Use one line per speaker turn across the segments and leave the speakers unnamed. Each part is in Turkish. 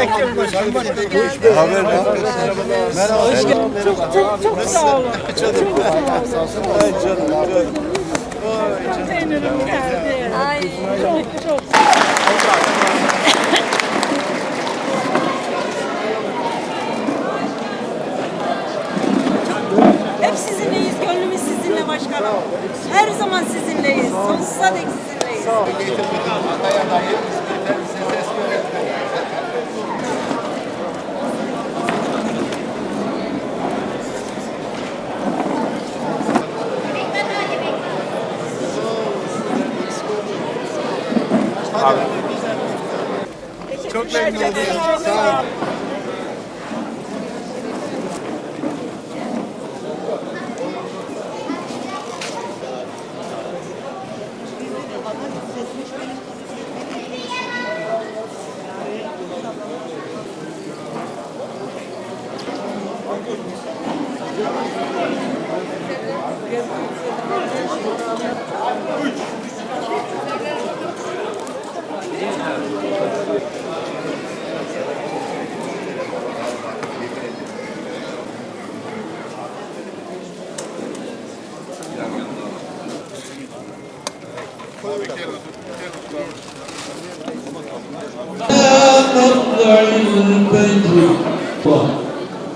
bekliyorum başkanım.
Haber Merhaba. Hoş geldin.
Çok çok çok sağ olun. Çok sağ olun.
Ay canım canım.
Konteynerim geldi.
Ay.
Çok çok.
Hep
Çok memnun oldum. Sağ olun.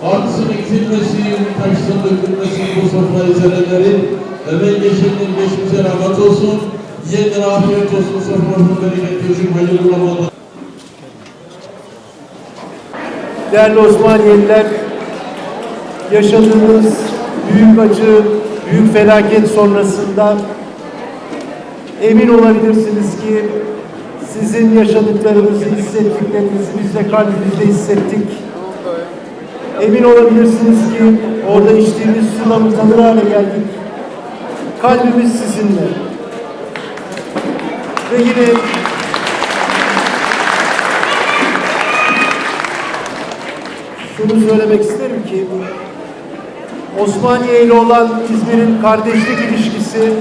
Artısın eksilmesi, taşsın dökülmesi bu sofrayı sevenlerin emeği geçenlerin geçmişe rahmet olsun. Yiyenlere afiyet olsun. Soframızın bereketi için hayırlı Ramazan.
Değerli Osmaniyeliler, yaşadığımız büyük acı, büyük felaket sonrasında emin olabilirsiniz ki sizin yaşadıklarınızı, hissettiklerinizi biz de kalbimizde hissettik. Emin olabilirsiniz ki orada içtiğimiz sudan utanır hale geldik. Kalbimiz sizinle. Ve yine şunu söylemek isterim ki Osmaniye ile olan İzmir'in kardeşlik ilişkisi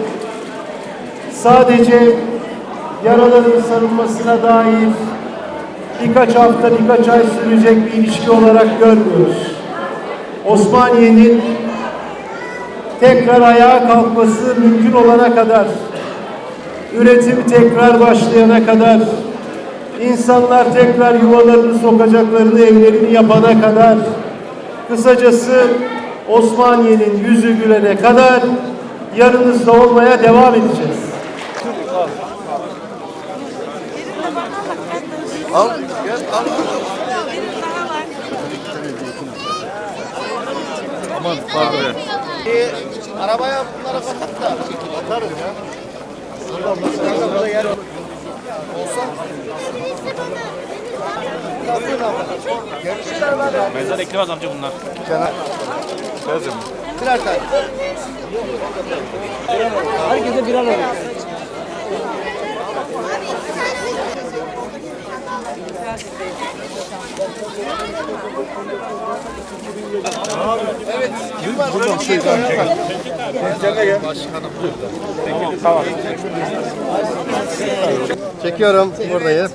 sadece yaraların sarılmasına dair birkaç hafta, birkaç ay sürecek bir ilişki olarak görmüyoruz. Osmaniye'nin tekrar ayağa kalkması mümkün olana kadar, üretim tekrar başlayana kadar, insanlar tekrar yuvalarını sokacaklarını, evlerini yapana kadar, kısacası Osmaniye'nin yüzü gülene kadar yanınızda olmaya devam edeceğiz.
Al gel al. Aman pardon.
Arabaya bunlara kapat da. Atarız ya.
Mezar eklemez amca bunlar.
Kızım.
Birer tane. Herkese birer alıyor.
Çekiyorum buradayız.